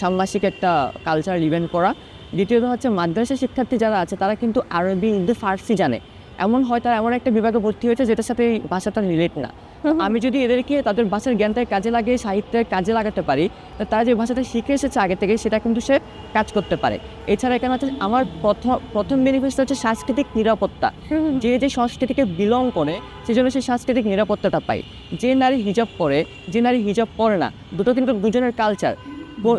ষান্মাসিক একটা কালচারাল ইভেন্ট করা। দ্বিতীয়ত হচ্ছে মাদ্রাসা শিক্ষার্থী যারা আছে তারা কিন্তু আরবি উর্দু ফার্সি জানে। এমন হয় তারা এমন একটা বিভাগে ভর্তি হয়েছে যেটার সাথে এই ভাষাটা রিলেট না। (laughs) আমি যদি এদেরকে তাদের ভাষার জ্ঞানটাকে কাজে লাগিয়ে সাহিত্যের কাজে লাগাতে পারি তারা যে ভাষাটা শিখে এসেছে আগে থেকে সেটা কিন্তু সে কাজ করতে পারে। এছাড়া এখানে হচ্ছে আমার প্রথম প্রথম বেনিফিটটা হচ্ছে সাংস্কৃতিক নিরাপত্তা। যে যে সংস্কৃতিকে বিলং করে সেজন্য সে সাংস্কৃতিক নিরাপত্তাটা পায়। যে নারী হিজাব পরে যে নারী হিজাব পরে না দুটো কিন্তু দুজনের কালচার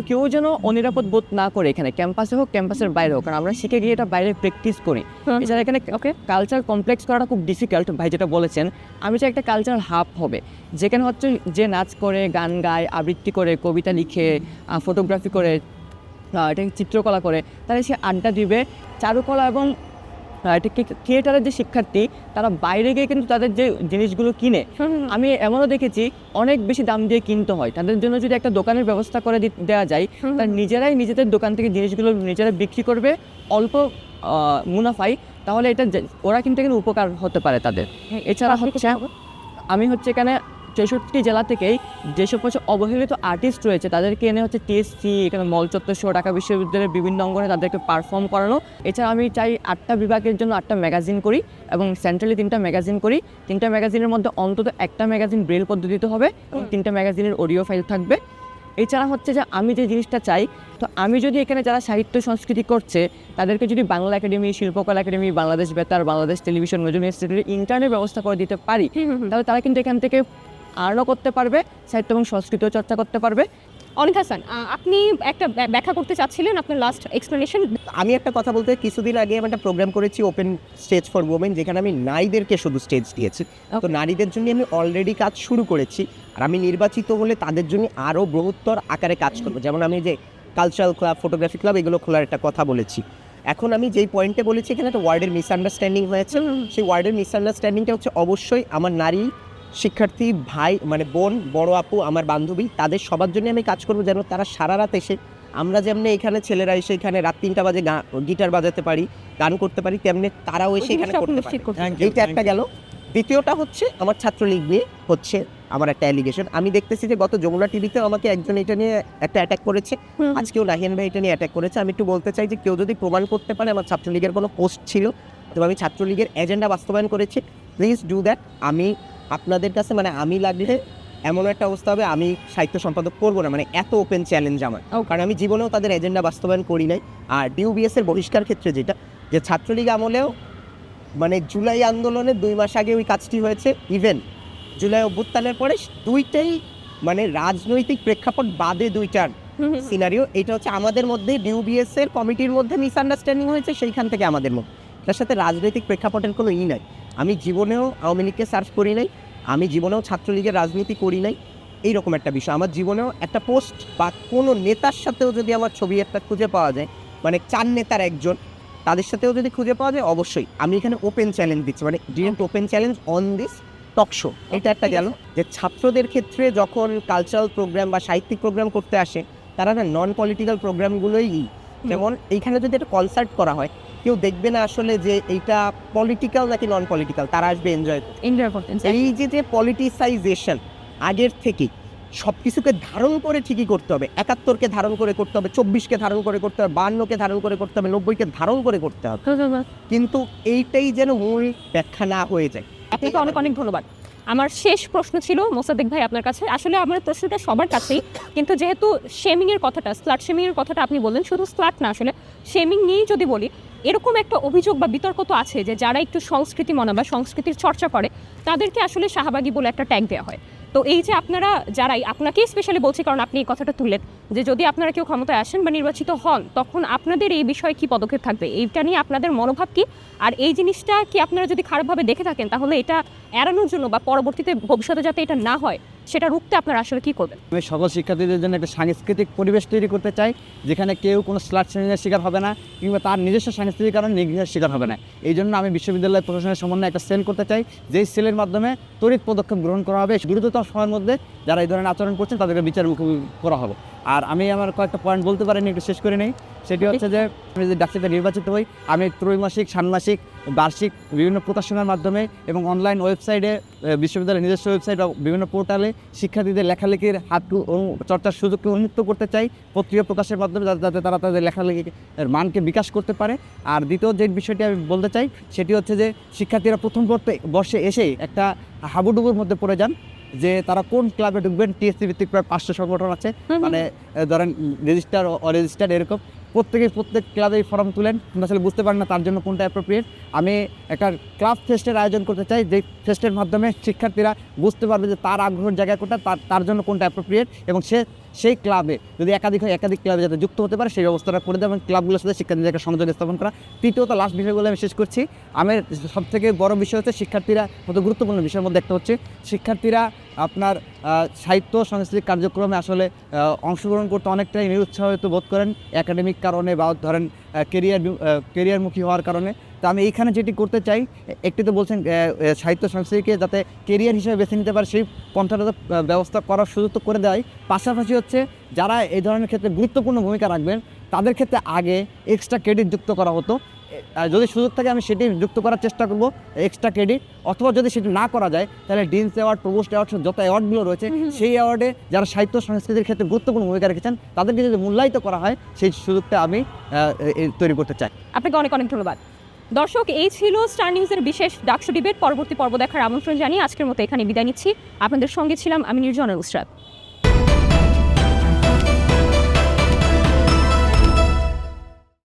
কেউ যেন অনিরাপদ বোধ না করে এখানে ক্যাম্পাসে হোক ক্যাম্পাসের বাইরে হোক কারণ আমরা শিখে গিয়ে এটা বাইরে প্র্যাকটিস করি। এছাড়া এখানে ওকে। কালচার কমপ্লেক্স করাটা খুব ডিফিকাল্ট ভাই যেটা বলেছেন। আমি চাই একটা কালচারাল হাব হবে। যেখানে হচ্ছে যে নাচ করে গান গায় আবৃত্তি করে কবিতা লিখে ফটোগ্রাফি করে এটা চিত্রকলা করে তাহলে সে আড্ডা দিবে চারুকলা এবং এটা থিয়েটারের যে শিক্ষার্থী তারা বাইরে গিয়ে কিন্তু তাদের যে জিনিসগুলো কিনে আমি এমনও দেখেছি অনেক বেশি দাম দিয়ে কিনতে হয়। তাদের জন্য যদি একটা দোকানের ব্যবস্থা করে দি- দেওয়া যায় তার নিজেরাই নিজেদের দোকান থেকে জিনিসগুলো নিজেরা বিক্রি করবে অল্প মুনাফাই তাহলে এটা ওরা কিন্তু এখানে উপকার হতে পারে তাদের। এছাড়া হচ্ছে আমি হচ্ছে এখানে চৌষট্টি জেলা থেকেই যেসব হচ্ছে অবহেলিত আর্টিস্ট রয়েছে তাদেরকে এনে হচ্ছে টিএসসি এখানে মলচত্বর সহ ঢাকা বিশ্ববিদ্যালয়ের বিভিন্ন অঙ্গনে তাদেরকে পারফর্ম করানো। এছাড়া আমি চাই আটটা বিভাগের জন্য আটটা ম্যাগাজিন করি এবং সেন্ট্রালি তিনটা ম্যাগাজিন করি। তিনটা ম্যাগাজিনের মধ্যে অন্তত একটা ম্যাগাজিন ব্রেল পদ্ধতিতে হবে এবং তিনটা ম্যাগাজিনের অডিও ফাইল থাকবে। এছাড়া হচ্ছে যে আমি যে জিনিসটা চাই তো আমি যদি এখানে যারা সাহিত্য সংস্কৃতি করছে তাদেরকে যদি Bangla academy Shilpakala academy Bangladesh Betar Bangladesh television Nazrul ইনস্টিটিউটের ইন্টারনেট ব্যবস্থা করে দিতে পারি তাহলে তারা কিন্তু এখান থেকে আর্নও করতে পারবে সাহিত্য এবং সংস্কৃতিও চর্চা করতে পারবে। অনিত হাসান আপনি একটা ব্যাখ্যা করতে চাচ্ছিলেন আপনার লাস্ট এক্সপ্লেনেশন আমি একটা কথা বলতে কিছুদিন আগে আমি একটা প্রোগ্রাম করেছি ওপেন স্টেজ ফর ওমেন যেখানে আমি নারীদেরকে শুধু স্টেজ দিয়েছি। তো নারীদের জন্য আমি অলরেডি কাজ শুরু করেছি আর আমি নির্বাচিত হলে তাদের জন্য আরও বৃহত্তর আকারে কাজ করব। যেমন আমি যে কালচারাল ক্লাব ফটোগ্রাফি ক্লাব এগুলো খোলার একটা কথা বলেছি। এখন আমি যেই পয়েন্টে বলেছি এখানে একটা ওয়ার্ডের মিসআন্ডারস্ট্যান্ডিং হয়েছে। সেই ওয়ার্ডের মিসআন্ডারস্ট্যান্ডিংটা হচ্ছে অবশ্যই আমার নারী শিক্ষার্থী ভাই মানে বোন বড় আপু আমার বান্ধবী তাদের সবার জন্য আমি কাজ করব যেন তারা সারা রাত এসে আমরা যেমনি এখানে ছেলেরা এসে এখানে রাত তিনটা বাজে গিটার বাজাতে পারি গান করতে পারি তেমনি তারাও এসে এখানে করতে পারে। এইটা একটা গেল। দ্বিতীয়টা হচ্ছে আমার ছাত্রলীগ নিয়ে হচ্ছে আমার একটা অ্যালিগেশন আমি দেখতেছি যে গত যমুনা টিভিতে আমাকে একজন এটা নিয়ে একটা অ্যাটাক করেছে। আজকেও নাহিয়ান ভাই এটা নিয়ে অ্যাটাক করেছে। আমি একটু বলতে চাই যে কেউ যদি প্রমাণ করতে পারে আমার ছাত্রলীগের কোনো পোস্ট ছিল তো আমি ছাত্রলীগের এজেন্ডা বাস্তবায়ন করেছি। প্লিজ ডু দ্যাট আমি আপনাদের কাছে মানে আমি লাগলে এমন একটা অবস্থা হবে আমি সাহিত্য সম্পাদক করব না মানে এত ওপেন চ্যালেঞ্জ আমার। কারণ আমি জীবনেও তাদের এজেন্ডা বাস্তবায়ন করি নাই। আর ডিউবিএস এর বহিষ্কার ক্ষেত্রে যেটা যে ছাত্রলীগ আমলেও মানে জুলাই আন্দোলনের দুই মাস আগে ওই কাজটি হয়েছে ইভেন জুলাই অভ্যুত্থানের পরে দুইটাই মানে রাজনৈতিক প্রেক্ষাপট বাদে দুইটার সিনারিও এটা হচ্ছে আমাদের মধ্যে ডিউবিএস এর কমিটির মধ্যে মিসআন্ডারস্ট্যান্ডিং হয়েছে সেইখান থেকে আমাদের মধ্যে। তার সাথে রাজনৈতিক প্রেক্ষাপটের কোনো ই নাই। আমি জীবনেও আওয়ামী লীগকে সার্চ করি নাই। আমি জীবনেও ছাত্রলীগের রাজনীতি করি নাই এইরকম একটা বিষয়। আমার জীবনেও একটা পোস্ট বা কোনো নেতার সাথেও যদি আমার ছবি একটা খুঁজে পাওয়া যায় মানে চার নেতার একজন তাদের সাথেও যদি খুঁজে পাওয়া যায় অবশ্যই। আমি এখানে ওপেন চ্যালেঞ্জ দিচ্ছি মানে direct open challenge on this talk show এটা একটা গেল যে ছাত্রদের ক্ষেত্রে যখন কালচারাল প্রোগ্রাম বা সাহিত্যিক প্রোগ্রাম করতে আসে তারা না নন পলিটিক্যাল প্রোগ্রামগুলোই যেমন এইখানে যদি একটা কনসার্ট করা হয় কেউ দেখবে না আসলে যে এইটা পলিটিক্যাল নাকি নন পলিটিক্যাল তারা আসবে এনজয় এনজয় করতে এই যে যে পলিটিসাইজেশন আগের থেকে সব কিছুকে ধারণ করে ঠিকই করতে হবে। একাত্তরকে ধারণ করে করতে হবে চব্বিশকে ধারণ করে করতে হবে বান্নকে ধারণ করে করতে হবে নব্বইকে ধারণ করে করতে হবে। কিন্তু এইটাই যেন মূল ব্যাখ্যা না হয়ে যায়। আপনাকে অনেক অনেক ধন্যবাদ। আমার শেষ প্রশ্ন ছিল, মোসাদ্দেক ভাই আপনার কাছে। আসলে আমার প্রশ্নটা সবার কাছেই, কিন্তু যেহেতু শেমিংয়ের কথাটা স্লাট শেমিংয়ের কথাটা আপনি বললেন, শুধু স্লাট না, আসলে শেমিং নিয়েই যদি বলি, এরকম একটা অভিযোগ বা বিতর্ক তো আছে যে, যারা একটু সংস্কৃতি মনা বা সংস্কৃতির চর্চা করে, তাদেরকে আসলে শাহবাগী বলে একটা ট্যাগ দেওয়া হয়। তো এই যে আপনারা যারাই, আপনাকেই স্পেশালি বলছি কারণ আপনি এই কথাটা তুললেন যে যদি আপনারা কেউ ক্ষমতায় আসেন বা নির্বাচিত হন, তখন আপনাদের এই বিষয়ে কি পদক্ষেপ থাকবে? এইটা নিয়ে আপনাদের মনোভাব কি? আর এই জিনিসটা কি আপনারা যদি খারাপভাবে দেখে থাকেন, তাহলে এটা এড়ানোর জন্য বা পরবর্তীতে ভবিষ্যতে যাতে এটা না হয়, সেটা রুখতে আপনারা আসলে কি করবেন? আমি সকল শিক্ষার্থীদের জন্য একটা সাংস্কৃতিক পরিবেশ তৈরি করতে চাই, যেখানে কেউ কোনো স্লাট শ্রেণির শিকার হবে না, কিংবা তার নিজস্ব সাংস্কৃতিক কারণে নিগৃহের শিকার হবে না। এই জন্য আমি বিশ্ববিদ্যালয় প্রশাসনের সমন্বয়ে একটা সেল করতে চাই, যেই সেলের মাধ্যমে তড়িৎ পদক্ষেপ গ্রহণ করা হবে দ্রুততম সময়ের মধ্যে যারা এই ধরনের আচরণ করছেন, তাদেরকে বিচার মুখোমুখি করা হবে। আর আমি আমার কয়েকটা পয়েন্ট বলতে পারিনি, একটু শেষ করে নেই। সেটি হচ্ছে যে, আমি যদি ডাক্তারিতে নির্বাচিত হই, আমি ত্রৈমাসিক, ষান্মাসিক, বার্ষিক বিভিন্ন প্রকাশনার মাধ্যমে এবং অনলাইন ওয়েবসাইটে বিশ্ববিদ্যালয়ের নিজস্ব ওয়েবসাইট বা বিভিন্ন পোর্টালে শিক্ষার্থীদের লেখালেখির হাত চর্চার সুযোগকে উন্মুক্ত করতে চাই, পত্রিকা প্রকাশের মাধ্যমে যাতে তারা তাদের লেখালেখির মানকে বিকাশ করতে পারে। আর দ্বিতীয় যে বিষয়টি আমি বলতে চাই, সেটি হচ্ছে যে, শিক্ষার্থীরা প্রথম বর্ষে এসেই একটা হাবুডুবুর মধ্যে পড়ে যান। যে তারা কোন ক্লাবে ঢুকবেন? টিএসসি ভিত্তিক প্রায় পাঁচশো সংগঠন আছে। মানে ধরেন রেজিস্টার অরেজিস্টার এরকম। প্রত্যেকে প্রত্যেক ক্লাবেই ফর্ম তুলেন। কিন্তু আসলে বুঝতে পারেন না তার জন্য কোনটা অ্যাপ্রোপ্রিয়েট আমি একটা ক্লাব ফেস্টের আয়োজন করতে চাই। যে ফেস্টের মাধ্যমে শিক্ষার্থীরা বুঝতে পারবে যে তার আগ্রহের জায়গা কোনটা তার তার জন্য কোনটা অ্যাপ্রোপ্রিয়েট এবং সে সেই ক্লাবে যদি একাধিক হয়, একাধিক ক্লাবে যাতে যুক্ত হতে পারে, সেই ব্যবস্থাটা করে দেওয়া এবং ক্লাবগুলোর সাথে শিক্ষার্থীদের একটা সংযোগ স্থাপন করা। তৃতীয়ত লাস্ট বিষয়গুলো আমি শেষ করছি। আমার সবথেকে বড় বিষয় হচ্ছে শিক্ষার্থীরা মতো গুরুত্বপূর্ণ বিষয়ের মধ্যে একটা হচ্ছে, শিক্ষার্থীরা আপনার সাহিত্য সাংস্কৃতিক কার্যক্রমে আসলে অংশগ্রহণ করতে অনেকটাই নিরুৎসাহিত বোধ করেন। একাডেমিক কারণে বা ধরেন কেরিয়ার কেরিয়ারমুখী হওয়ার কারণে। তো আমি এইখানে যেটি করতে চাই, একটি তো বলছেন সাহিত্য সংস্কৃতিকে যাতে কেরিয়ার হিসেবে বেছে নিতে পারে, সেই পন্থাটা ব্যবস্থা করার সুযোগ তো করে দেয় পাশাপাশি হচ্ছে, যারা এই ধরনের ক্ষেত্রে গুরুত্বপূর্ণ ভূমিকা রাখবেন, তাদের ক্ষেত্রে আগে এক্সট্রা ক্রেডিট যুক্ত করা হতো। যদি সুযোগ থাকে আমি সেটি যুক্ত করার চেষ্টা করব এক্সট্রা ক্রেডিট অথবা যদি সেটি না করা যায় তাহলে ডিন্স অ্যাওয়ার্ড প্রবোস্ট অ্যাওয়ার্ড যত অ্যাওয়ার্ডগুলো রয়েছে সেই অ্যাওয়ার্ডে যারা সাহিত্য সংস্কৃতির ক্ষেত্রে গুরুত্বপূর্ণ ভূমিকা রেখেছেন তাদেরকে যদি মূল্যায়িত করা হয় সেই সুযোগটা আমি তৈরি করতে চাই। আপনাকে অনেক অনেক ধন্যবাদ। দর্শক এই ছিল স্টার নিউজের বিশেষ ডাকসু ডিবেট পরবর্তী পর্ব দেখার আমন্ত্রণ জানিয়ে আজকের মতো এখানে বিদায় নিচ্ছি। আপনাদের সঙ্গে ছিলাম আমি নির্জনা নুসরাত।